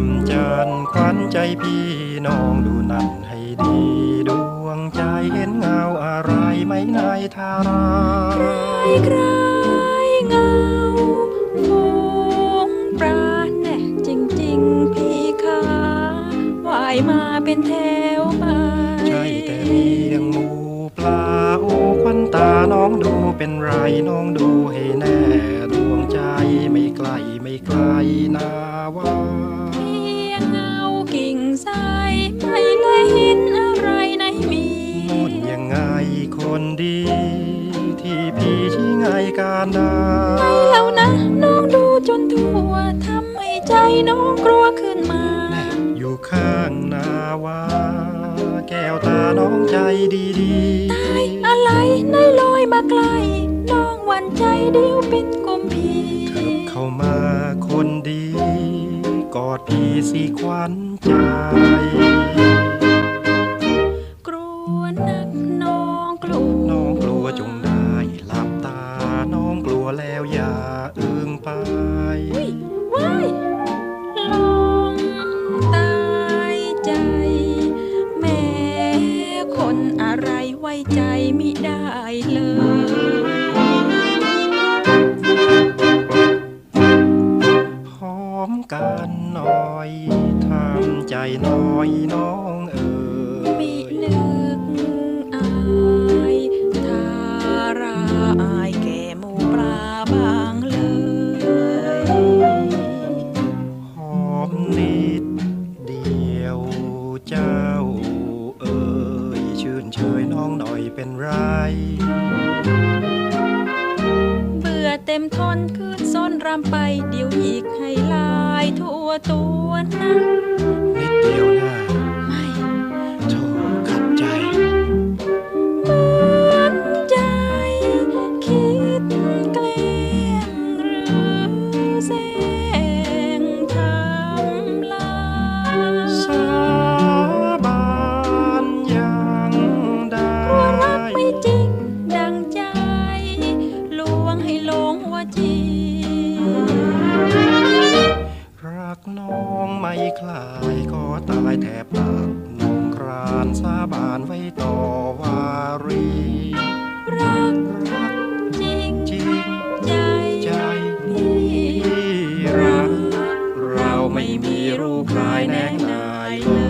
มจันขวัญใจพี่น้องดูนั่นให้ดีดวงใจเห็นเงาอะไรไหมในทาราใครเงาโมงปราณแน่จริง ๆ พี่ขาว่ายมาเป็นแถวไปใช่แต่เพียงหมูปลาโอ้ควันตาน้องดูเป็นไรน้องดูให้แน่ ดวงใจไม่ไกลไม่ไกลนา ว่าเพียงเงากิ่งไทรไม่เลยเห็นอะไรในมีนู่นยังไงคนดี ที่พี่ชี้ไงการดาไงแล้วนะน้องดูจนทั่วทำให้ใจน้องกลัวขึ้นมา อยู่ข้างนาวาแก้วตาน้องใจดีดีอะไรในลอยมาไกลน้องหวั่นใจเดียวเป็นกุมพีเถิบเข้ามาคนดี กอดพี่สิควันใจกลัวนักน้องกลัวน้องกลัวจงได้หลับตา น้องกลัวแล้วอย่าอื้งไปว้ายลองตายใจ แม่คนอะไรไว้ใจมิได้เลย ทำใจน้อยน้องเอ๋ยมินึกอายทาราอายแก่หมูปลาบางเลยหอมนิดเดียวเจ้าเอ๋ยชื่นเชยน้องหน่อยเป็นไร เบื่อเต็มทนคืนซ้ อนรำไปเดี๋ยวอีกให้ลายทั่วตัวนะ ไม่คลายขอตายแทบปากนงครานสาบานไว้ต่อวารี รักรักจริงจริงใจใจพี่ที่รัก เราไม่มีรูปรายแนงนายเล